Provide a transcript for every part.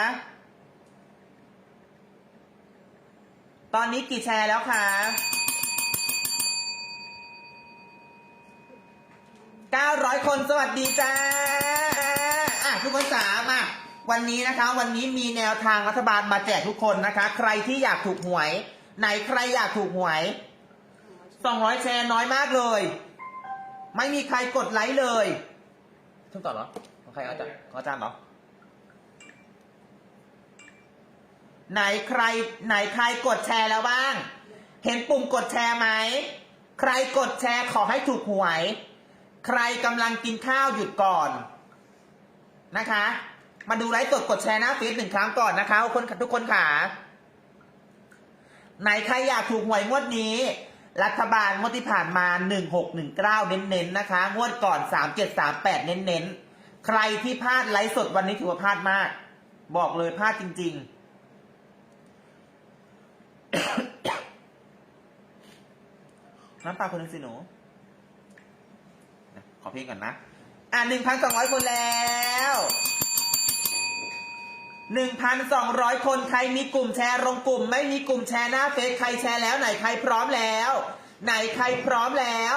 ะตอนนี้กี่แชร์แล้วคะ900 คนสวัสดีจ้าอะทุกคนสามอะวันนี้นะคะ วันนี้มีแนวทางรัฐบาลมาแจกทุกคนนะคะ ใครที่อยากถูกหวย ไหนใครอยากถูกหวย 200 แชร์น้อยมากเลย ไม่มีใครกดไลค์เลยช่วงต่อเหรอของใครอาจารย์ของอาจารย์เหรอ ไหนใครไหนใครกดแชร์แล้วบ้าง เห็นปุ่มกดแชร์ไหม ใครกดแชร์ขอให้ถูกหวย ใครกำลังกินข้าวหยุดก่อนนะคะ มาดูไลฟ์สดกดแชร์หน้าเฟซหนึ่งครั้งก่อนนะคะทุกคนทุกคนค่ะ ไหนใครอยากถูกหวยงวดนี้ รัฐบาลงวดที่ผ่านมา1619เก้าเน้นๆนะคะ งวดก่อน3738เน้นๆ ใครที่พลาดไลฟ์สดวันนี้ถือว่าพลาดมาก บอกเลยพลาดจริง ๆ น้ำปลาคนหนึงสิหนูขอเพลงก่อนนะ อะหนึ่งพันสองร้อยคนแล้วหนึ่งพันสองร้อยคนใครมีกลุ่มแชร์ลงกลุ่ม ไม่มีกลุ่มแชร์หน้าเฟซใครแชร์แล้วไหนใครพร้อมแล้ว ไหนใครพร้อมแล้ว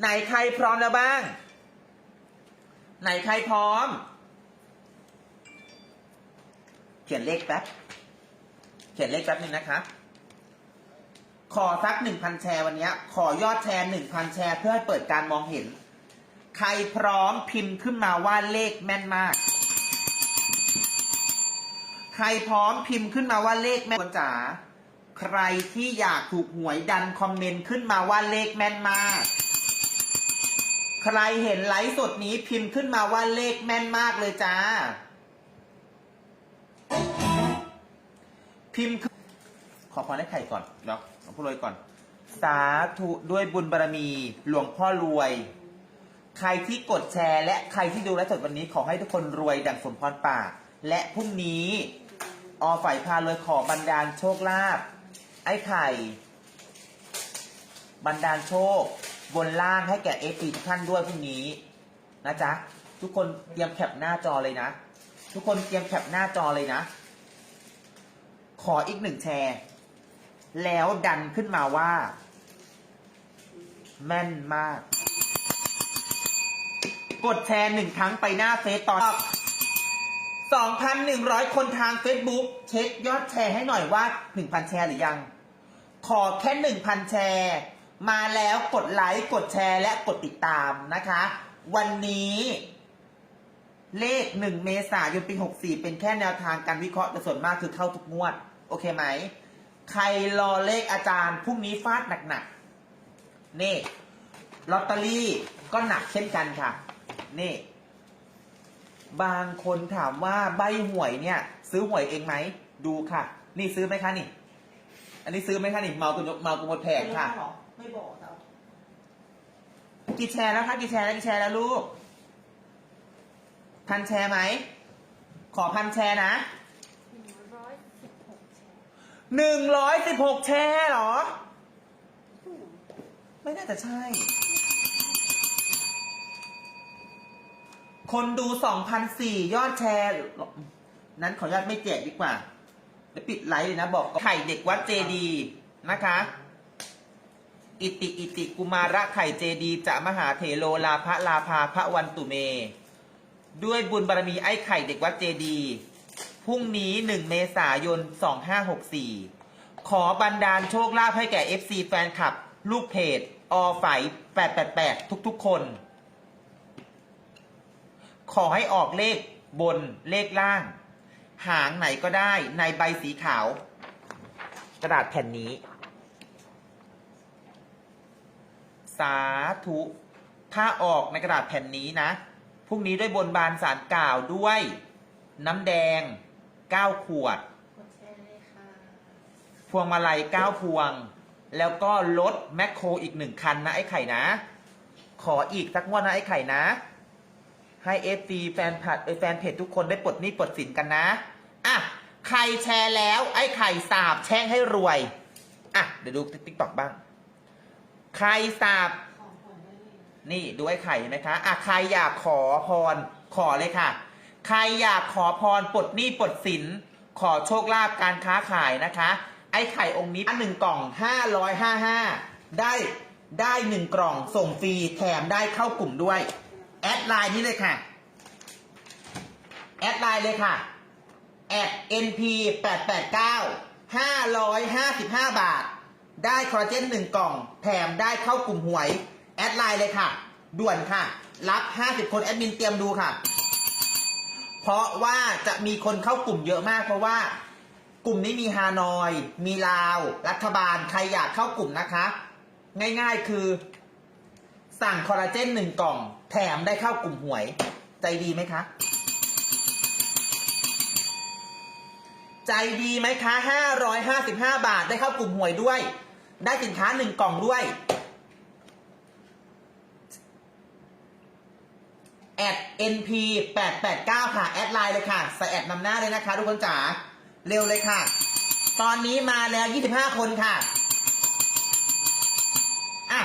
ไหนใครพร้อมแล้วบ้าง ไหนใครพร้อม เขียนเลขแป๊บเขียนเลขแป๊บหนึงนะคะ ขอสักหนึ่งพันแชร์วันนี้ขอยอดแชร์หนึ่งพันแชร์เพื่อให้เปิดการมองเห็น ใครพร้อมพิมพ์ขึ้นมาว่าเลขแม่นมาก ใครพร้อมพิมพ์ขึ้นมาว่าเลขแม่นจ๋าใครที่อยากถูกหวยดันคอมเมนต์ขึ้นมาว่าเลขแม่นมาก ใครเห็นไลฟ์สดนี้พิมพ์ขึ้นมาว่าเลขแม่นมากเลยจ้า พิมพ์ อพรให้ใครก่อนเนาะหลวงพ่อรวยก่อน สาธุด้วยบุญบารมีหลวงพ่อรวย ใครที่กดแชร์ และใครที่ดูไลฟ์สดวันนี้ขอให้ทุกคนรวยดังสมพรปาก และพรุ่งนี้อฝ่ายพาเลยขอบันดาลโชคลาภไอ้ไข่ บันดาลโชค บนล่างให้แก่เอฟีทุกท่านด้วยพรุ่งนี้นะจ๊ะทุกคนเตรียมแคปหน้าจอเลยนะ ทุกคนเตรียมแคปหน้าจอเลยนะ ขออีกหนึ่งแชร์ แล้วดันขึ้นมาว่า แม่นมาก กดแชร์หนึ่งครั้งไปหน้าเฟซตอน2,100 คนทาง Facebook เช็คยอดแชร์ให้หน่อยว่า 1,000 แชร์หรือยัง ขอแค่ 1,000 แชร์ มาแล้วกดไลค์กดแชร์และกดติดตามนะคะ วันนี้ เลข 1 เมษายนปี 64 เป็นแค่แนวทางการวิเคราะห์แต่ส่วนมากคือเข้าทุกงวด โอเคไหม ใครรอเลขอาจารย์พรุ่งนี้ฟาดหนักๆนี่ลอตเตอรี่ก็หนักเช่นกันค่ะ นี่ บางคนถามว่าใบหวยเนี่ย ซื้อหวยเองไหมดูค่ะ นี่ซื้อไหมคะนี่ อันนี้ซื้อไหมคะนี่เมากุเมากุหมดแผงค่ะ ไม่บอกไม่บอกแต่กี่แชร์แล้วคะกี่แชร์แล้วกี่แชร์แล้วลูกพันแชร์ไหมขอพันแชร์นะ หนึ่งร้อยสิบหกแชร์หรอยสิบหกแชร์เหรอ ไม่น่าจะใช่ คนดูสองพันสี่ยอดแชร์ นั้นขออนุญาตไม่แจกดีกว่าเดี๋ยวปิดไลฟ์เลยนะ บอกไข่เด็กวัดเจดีนะคะ อิติอิติกุมาระไข่เจดีจะมหาเถโลลาพระลาภาพระวันตุเม ด้วยบุญบารมีไอ้ไข่เด็กวัดเจดี พรุ่งนี้หนึ่งเมษายน 2564 ขอบันดาลโชคลาภให้แก่ FC แฟนคลับ ลูกเพจอไฝ888 ทุกๆคน ขอให้ออกเลขบนเลขล่าง หางไหนก็ได้ในใบสีขาว กระดาษแผ่นนี้ สาธุ ถ้าออกในกระดาษแผ่นนี้นะ พรุ่งนี้ด้วยบนบานสารกล่าวด้วย น้ำแดง 9 ขวดกดแชร์เลยค่ะ พวงมาลัย 9 พวง แล้วก็รถแมคโครอีกหนึ่งคันนะไอ้ไข่นะ ขออีกสักงวดนะไอ้ไข่นะ ให้เอฟซีแฟนผัดเอ้ยแฟนเพจทุกคนได้ปลดหนี้ปลดสินกันนะ อะ ใครแชร์แล้ว ไอ้ไข่สาบแช่งให้รวย อะ เดี๋ยวดูติ๊กต็อกบ้าง ใครสาบ ขอผ่อนได้เลยนี่ดูไอ้ไข่เห็นไหมคะอะใครอยากขอพรขอเลยค่ะ ใครอยากขอพรปลดหนี้ปลดสิน ขอโชคลาภการค้าขายนะคะ ไอ้ไข่องค์นี้หนึ่งกล่อง 555 ได้ได้หนึ่งกล่องส่งฟรีแถมได้เข้ากลุ่มด้วย แอดไลน์นี้เลยค่ะ แอดไลน์เลยค่ะแอด np 8 8 9 555 บาท ได้คอลลาเจนหนึ่งกล่อง แถมได้เข้ากลุ่มหวย แอดไลน์เลยค่ะ ด่วนค่ะ รับ 50 คนแอดมินเตรียมดูค่ะ เพราะว่าจะมีคนเข้ากลุ่มเยอะมาก เพราะว่ากลุ่มนี้มีฮานอย มีลาว รัฐบาล ใครอยากเข้ากลุ่มนะคะ ง่ายๆคือ สั่งคอลลาเจนหนึ่งกล่อง แถมได้เข้ากลุ่มหวย ใจดีไหมคะ ใจดีไหมคะ 555 บาทได้เข้ากลุ่มหวยด้วย ได้สินค้าหนึ่งกล่องด้วย แอด np 889ค่ะ แอดไลน์เลยค่ะ ใส่แอดนำหน้าเลยนะคะ ทุกคนจ๋า เร็วเลยค่ะ ตอนนี้มาแล้ว 25 คนค่ะ อะ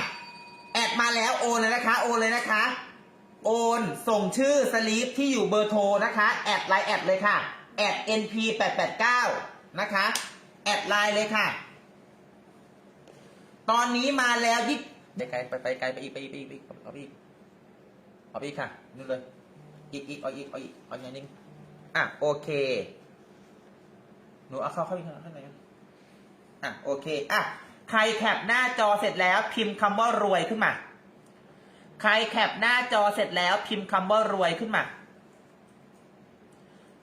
แอดมาแล้วโอนเลยนะคะ โอนเลยนะคะ โอนส่งชื่อสลีปที่อยู่เบอร์โทรนะคะ แอดไลน์แอดเลยค่ะ แอด np 889นะคะ แอดไลน์เลยค่ะ ตอนนี้มาแล้วยี่ไปไกลไปไปไกลไปอีกไปอีกไปอีกไปอีก เอาไปอีกค่ะนู่นเลย อีกอีกเอาอีกเอาอีกเอาอย่างนึงอะโอเค หนูเอาเข้าเข้าไปข้างในกันอะโอเคอะใครแคปหน้าจอเสร็จแล้ว พิมพ์คำว่ารวยขึ้นมา ใครแคปหน้าจอเสร็จแล้ว พิมพ์คำว่ารวยขึ้นมา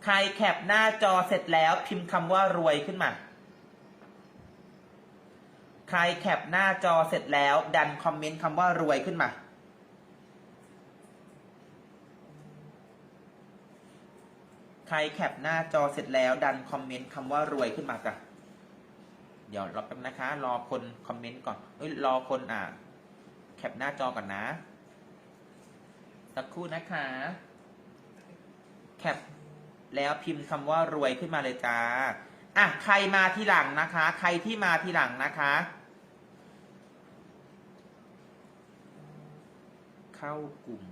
ใครแคปหน้าจอเสร็จแล้ว พิมพ์คำว่ารวยขึ้นมาใครแคปหน้าจอเสร็จแล้ว ดันคอมเมนต์คำว่ารวยขึ้นมา ใครแคปหน้าจอเสร็จแล้วดันคอมเมนต์คำว่ารวยขึ้นมาจ้ะเดี๋ยวรอแป๊บนะคะ รอคนคอมเมนต์ก่อนเอ้ยรอคนอ่าแคปหน้าจอก่อนนะ สักครู่นะคะ แคปแล้วพิมพ์คำว่ารวยขึ้นมาเลยจ้าอะใครมาทีหลังนะคะ ใครที่มาทีหลังนะคะ เข้ากลุ่ม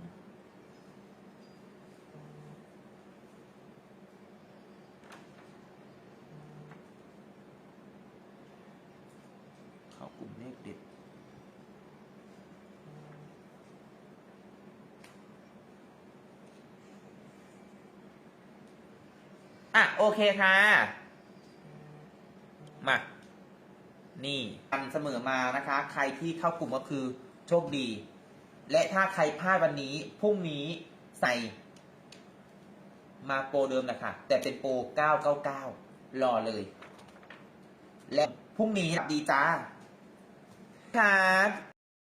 เข้ากลุ่มเลขเด็ด อะโอเคค่ะ มา นี่อันเสมอมานะคะ ใครที่เข้ากลุ่มก็คือโชคดี และถ้าใครพลาดวันนี้ พรุ่งนี้ใส่ มาโปรเดิมแหละค่ะแต่เป็นโปร 999 รอเลย และพรุ่งนี้ดีจ้าค่ะ